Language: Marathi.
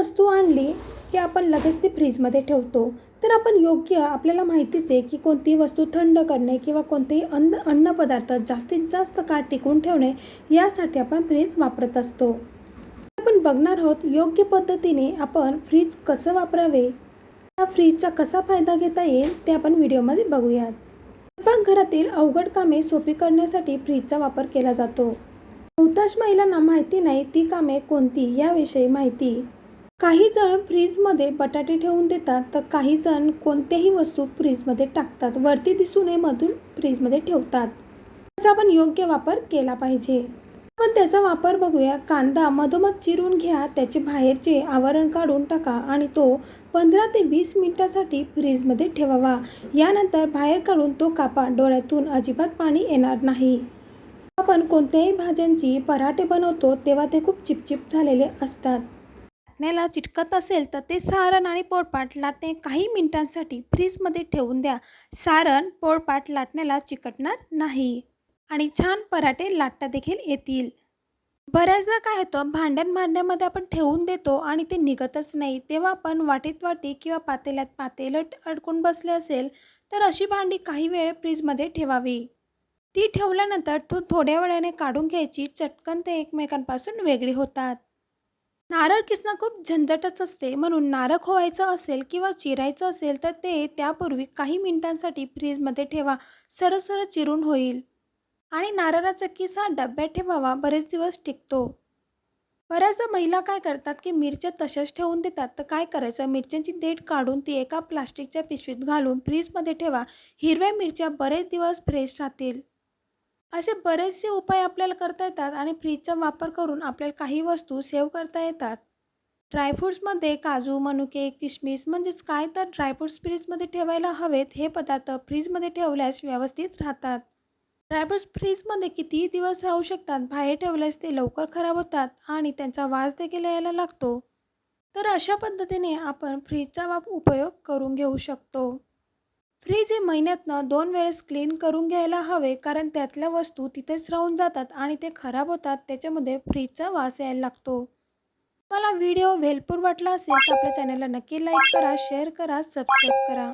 वस्तू आणली की आपण लगेच ती फ्रीजमध्ये ठेवतो. तर आपण योग्य आपल्याला माहितीच आहे की कोणतीही वस्तू थंड करणे किंवा कोणतेही अन्न अन्नपदार्थ जास्तीत जास्त काळ टिकून ठेवणे यासाठी आपण फ्रीज वापरत असतो. आपण बघणार आहोत योग्य पद्धतीने आपण फ्रीज कसं वापरावे. या फ्रीजचा कसा फायदा घेता येईल ते आपण व्हिडिओमध्ये बघूयात. स्वयंपाकघरातील अवघड कामे सोपी करण्यासाठी फ्रीजचा वापर केला जातो. बहुतांश महिलांना माहिती नाही ती कामे कोणती याविषयी माहिती. काही जण फ्रीजमध्ये बटाटे ठेवून देतात तर काही जण कोणत्याही वस्तू फ्रीजमध्ये टाकतात. वरती दिसू नये मधून फ्रीजमध्ये ठेवतात. त्याचा आपण योग्य वापर केला पाहिजे. आपण त्याचा वापर बघूया. कांदा मधोमध चिरून घ्या त्याचे बाहेरचे आवरण काढून टाका आणि तो पंधरा ते वीस मिनिटासाठी फ्रीजमध्ये ठेवावा. यानंतर बाहेर काढून तो कापा. डोळ्यातून अजिबात पाणी येणार नाही. आपण कोणत्याही भाज्यांची पराठे बनवतो तेव्हा ते खूप चिपचिप झालेले असतात. लाटण्याला चिटकत असेल तर ते सारण आणि पोळपाट लाटणे काही मिनिटांसाठी फ्रीजमध्ये ठेवून द्या. सारण पोळपाट लाटण्याला चिकटणार नाही आणि छान पराठे लाटता देखील येतील. बऱ्याचदा काय होतं भांडण भांड्यामध्ये आपण ठेवून देतो आणि ते निघतच नाही. तेव्हा आपण वाटीत वाटी किंवा पातेल्यात पातेलं अडकून बसले असेल तर अशी भांडी काही वेळ फ्रीजमध्ये ठेवावी. ती ठेवल्यानंतर थो थोड्या वेळाने काढून घ्यायची. चटकन ते एकमेकांपासून वेगळी होतात. नारळ किसणं खूप झंझटच असते. म्हणून नारळ खोवायचं असेल किंवा चिरायचं असेल तर ते त्यापूर्वी काही मिनिटांसाठी फ्रीजमध्ये ठेवा. सरळ सरळ चिरून होईल. आणि नारळाचा किस हा डब्यात ठेवावा. बरेच दिवस टिकतो. बऱ्याचदा महिला काय करतात की मिरच्या तशाच ठेवून देतात. तर काय करायचं? मिरच्यांची देठ काढून ती एका प्लास्टिकच्या पिशवीत घालून फ्रीजमध्ये ठेवा. हिरव्या मिरच्या बरेच दिवस फ्रेश राहतील. असे बरेचसे उपाय आपल्याला करता येतात आणि फ्रीजचा वापर करून आपल्याला काही वस्तू सेव्ह करता येतात. ड्रायफ्रूट्समध्ये काजू मनुके किशमिश म्हणजेच काय तर ड्रायफ्रूट्स फ्रीजमध्ये ठेवायला हवेत हे पदार्थ फ्रीजमध्ये ठेवल्यास व्यवस्थित राहतात. ड्रायफ्रूट्स फ्रीजमध्ये कितीही दिवस राहू शकतात बाहेर ठेवल्यास ते लवकर खराब होतात आणि त्यांचा वास देखील यायला लागतो. तर अशा पद्धतीने आपण फ्रीजचा वाप उपयोग करून घेऊ शकतो. फ्रीज हे महिन्यातनं दोन वेळेस क्लीन करून घ्यायला हवे कारण त्यातल्या वस्तू तिथेच राहून जातात आणि ते खराब होतात त्याच्यामध्ये फ्रीजचा वास यायला लागतो. मला व्हिडिओ हेल्पफुल वाटला असेल तर आपल्या चॅनलला नक्की लाईक करा शेअर करा सबस्क्राईब करा.